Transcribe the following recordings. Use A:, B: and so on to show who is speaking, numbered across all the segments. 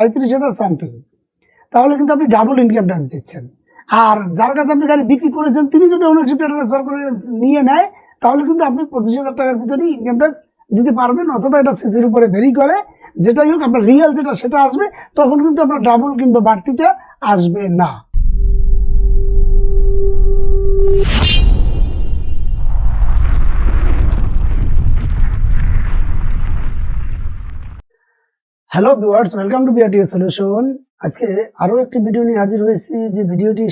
A: পঁয়ত্রিশ হাজার সামথিং তাহলে কিন্তু আপনি ডাবল ইনকাম ট্যাক্স দিচ্ছেন। আর যার কাছে আপনি গাড়ি বিক্রি করেছেন, তিনি যদি ওনারশিপটা ট্রান্সফার করে নিয়ে নেয়, তাহলে কিন্তু আপনি পঁচিশ হাজার টাকার ভিতরে ইনকাম ট্যাক্স দিতে পারবেন, অথবা এটা সিসির উপরে ভেরি করে। যেটাই হোক, আপনার রিয়েল যেটা, সেটা আসবে, তখন কিন্তু আপনার ডাবল কিংবা বাড়তিটা আসবে না। Hello viewers welcome to BRT solution আজকে আরও একটি ভিডিও নিয়ে হাজির হয়েছি, যে ভিডিওটি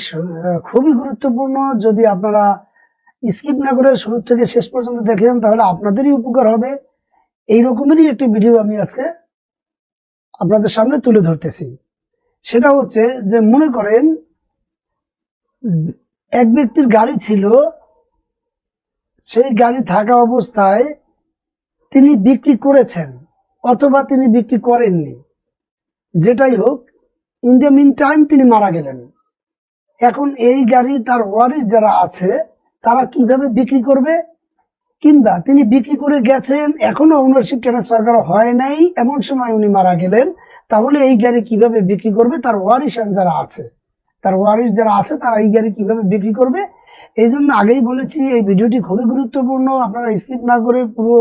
A: খুবই গুরুত্বপূর্ণ। যদি আপনারা স্কিপ না করে শুরু থেকে শেষ পর্যন্ত দেখেন, তাহলে আপনাদেরই উপকার হবে। এই রকমেরই একটি ভিডিও আমি আজকে আপনাদের সামনে তুলে ধরতেছি। সেটা হচ্ছে যে, মনে করেন, এক ব্যক্তির গাড়ি ছিল, সেই গাড়ি থাকা অবস্থায় তিনি বিক্রি করেছেন। অথবা তিনি বিক্রি করেননি। যেটাই হোক ইন দ্য মিন টাইম তিনি মারা গেলেন। এখন এই গাড়ি তার ওয়ারিস যারা আছে, তারা কীভাবে বিক্রি করবে? কিংবা তিনি বিক্রি করে গেছেন, এখনও ওনারশিপ ট্রান্সফার করা হয় নাই, এমন সময় উনি মারা গেলেন, তাহলে এই গাড়ি কীভাবে বিক্রি করবে? তার ওয়ারিসান যারা আছে। তার ওয়ারিস যারা আছে, তারা এই গাড়ি কীভাবে বিক্রি করবে? এই জন্য আগেই বলেছি, এই ভিডিওটি খুবই গুরুত্বপূর্ণ। আপনারা স্কিপ না করে পুরো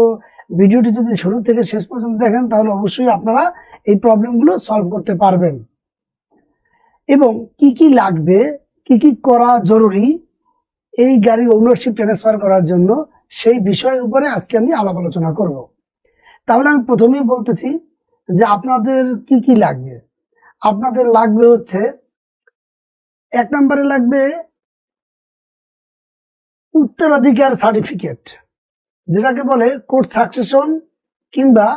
A: ভিডিওটি যদি শুরু থেকে শেষ পর্যন্ত দেখেন, তাহলে অবশ্যই আপনারা এই প্রবলেমগুলো সলভ করতে পারবেন। এবং কি কি লাগবে, কি কি করা জরুরি, এই গাড়ির ওনারশিপ ট্রান্সফার করার জন্য সেই বিষয়ের উপরে আজকে আমি আলাপ আলোচনা করব। তাহলে আমি প্রথমেই বলতেছি যে আপনাদের কি কি লাগবে। আপনাদের লাগবে হচ্ছে, এক নম্বরে লাগবে উত্তরাধিকার সার্টিফিকেট যেটাকে বলে কোর্ট সাকসেশন কিংবা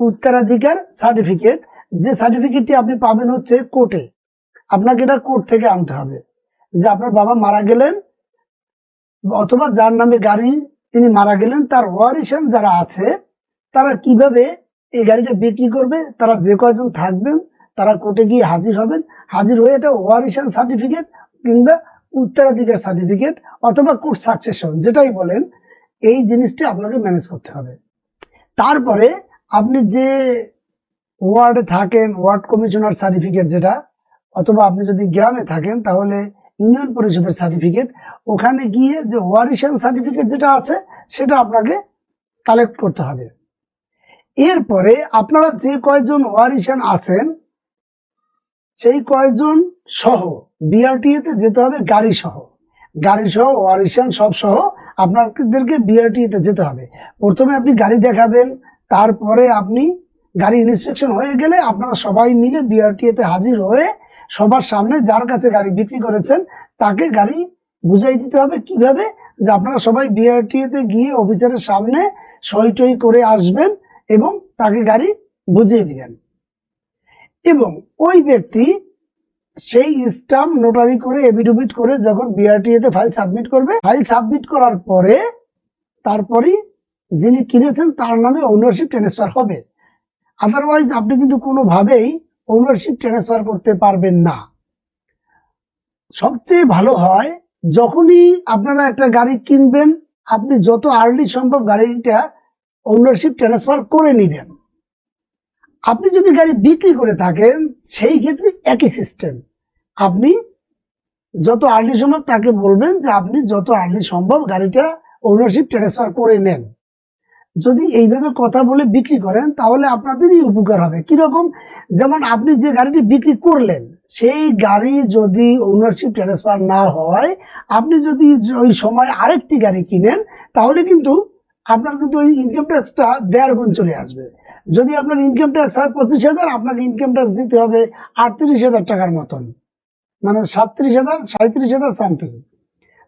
A: উত্তরাধিকার সার্টিফিকেট, যে সার্টিফিকেটটি আপনি পাবেন হচ্ছে কোর্টে। আপনাকে এটা কোর্ট থেকে আনতে হবে। যে আপনার বাবা মারা গেলেন, অথবা যার নামে গাড়ি তিনি মারা গেলেন, তার ওয়ারিশন যারা আছে, তারা কীভাবে এই গাড়িটা বিক্রি করবে, তারা যে কয়জন থাকবেন, তারা কোর্টে গিয়ে হাজির হবেন, হাজির হয়ে এটা ওয়ারিশন সার্টিফিকেট কিংবা উত্তরাধিকার সার্টিফিকেট অথবা কোর্ট সাকসেশন, যেটাই বলেন এই জিনিসটি আপনাকে ম্যানেজ করতে হবে। তারপরে আপনি যে ওয়ার্ডে থাকেন ওয়ার্ড কমিশনার সার্টিফিকেট যেটা, অথবা আপনি যদি গ্রামে থাকেন, তাহলে ইউনিয়ন পরিষদের সার্টিফিকেট ওখানে গিয়ে যে ওয়ারিশন সার্টিফিকেট যেটা আছে, সেটা আপনাকে কালেক্ট করতে হবে। এরপরে আপনারা যে কয়জন ওয়ারিশান আছেন, সেই কয়জন সহ বিআরটিএতে যেতে হবে, গাড়ি সহ। গাড়ি সহ ওয়ারিশান সব সহ আপনাদেরকে বিআরটিএতে যেতে হবে। প্রথমে আপনি গাড়ি দেখাবেন, তারপরে আপনি গাড়ি ইন্সপেকশন হয়ে গেলে আপনারা সবাই মিলে বিআরটিএতে হাজির হয়ে সবার সামনে যার কাছে গাড়ি বিক্রি করেছেন, তাকে গাড়ি বুঝাই দিতে হবে কীভাবে যে আপনারা সবাই বিআরটিএতে গিয়ে অফিসারের সামনে সই টই করে আসবেন এবং তাকে গাড়ি বুঝিয়ে দিবেন। এবং ওই ব্যক্তি সেই স্টাম্প নোটারি করে এভিডেভিট করে যখন বিআরটিএতে ফাইল সাবমিট করবে ফাইল সাবমিট করার পরে তারপরেই যিনি কিনেছেন তার নামে ওনারশিপ ট্রান্সফার হবে। আদারওয়াইজ আপনি কিন্তু কোনোভাবেই ওনারশিপ ট্রান্সফার করতে পারবেন না। সবচেয়ে ভালো হয়, যখনই আপনারা একটা গাড়ি কিনবেন, আপনি যত আর্লি সম্ভব গাড়িটা ওনারশিপ ট্রান্সফার করে নেবেন। আপনি যদি গাড়ি বিক্রি করে থাকেন, সেই ক্ষেত্রে একই সিস্টেম আপনি যত আর্লি সম্ভব তাকে বলবেন যে আপনি যত আর্লি সম্ভব গাড়িটা ওনারশিপ ট্রান্সফার করে নেন। যদি এইভাবে কথা বলে বিক্রি করেন, তাহলে আপনাদেরই উপকার হবে। কীরকম? যেমন আপনি যে গাড়িটি বিক্রি করলেন, সেই গাড়ি যদি ওনারশিপ ট্রান্সফার না হয়, আপনি যদি ওই সময় আরেকটি গাড়ি কিনেন, তাহলে কিন্তু আপনার কিন্তু ওই ইনকাম ট্যাক্সটা দেড় গুণ চলে আসবে। যদি আপনার ইনকাম ট্যাক্স হয় পঁচিশ হাজার, আপনাকে ইনকাম ট্যাক্স দিতে হবে আটত্রিশ হাজার টাকার মতন। মানে সাতত্রিশ হাজার সাঁত্রিশ হাজার সামথিং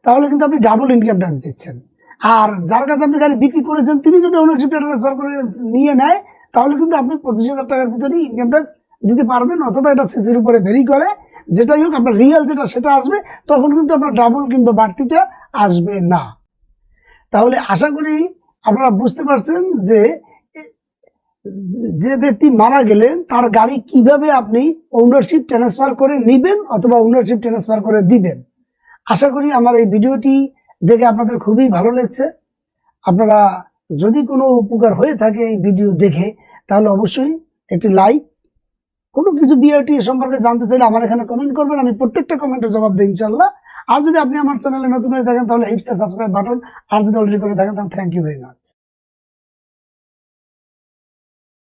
A: তাহলে কিন্তু আপনি ডাবল ইনকাম ট্যাক্স দিচ্ছেন। আর যার কাছে আপনি গাড়ি বিক্রি করেছেন, তিনি যদি ওনারশিপটা ট্রান্সফার করে নিয়ে নেয়, তাহলে কিন্তু আপনি পঁচিশ হাজার টাকার ভিতরে ইনকাম ট্যাক্স দিতে পারবেন, অথবা এটা সিসির উপরে ভেরি করে। যেটাই হোক, আপনার রিয়েল যেটা, সেটা আসবে, তখন কিন্তু আপনার ডাবল কিংবা বাড়তিটা আসবে না। তাহলে আশা করি আপনারা বুঝতে পারছেন যে যে ব্যক্তি মারা গেলেন, তার গাড়ি কীভাবে আপনি ওনারশিপ ট্রান্সফার করে নিবেন অথবা ওনারশিপ ট্রান্সফার করে দিবেন? আশা করি আমার এই ভিডিওটি দেখে আপনাদের খুবই ভালো লাগছে। আপনারা যদি কোনো উপকার হয়ে থাকে এই ভিডিও দেখে, তাহলে অবশ্যই একটি লাইক কোনো কিছু বিআরটি সম্পর্কে জানতে চাইলে আমার এখানে কমেন্ট করবেন, আমি প্রত্যেকটা কমেন্টের জবাব দিই ইনশাল্লাহ আর যদি আপনি আমার চ্যানেলে নতুন হয়ে থাকেন, তাহলে হিটস সাবস্ক্রাইব বাটন আর যদি অলরেডি করে থাকেন, তাহলে থ্যাংক ইউ ভেরি মাচ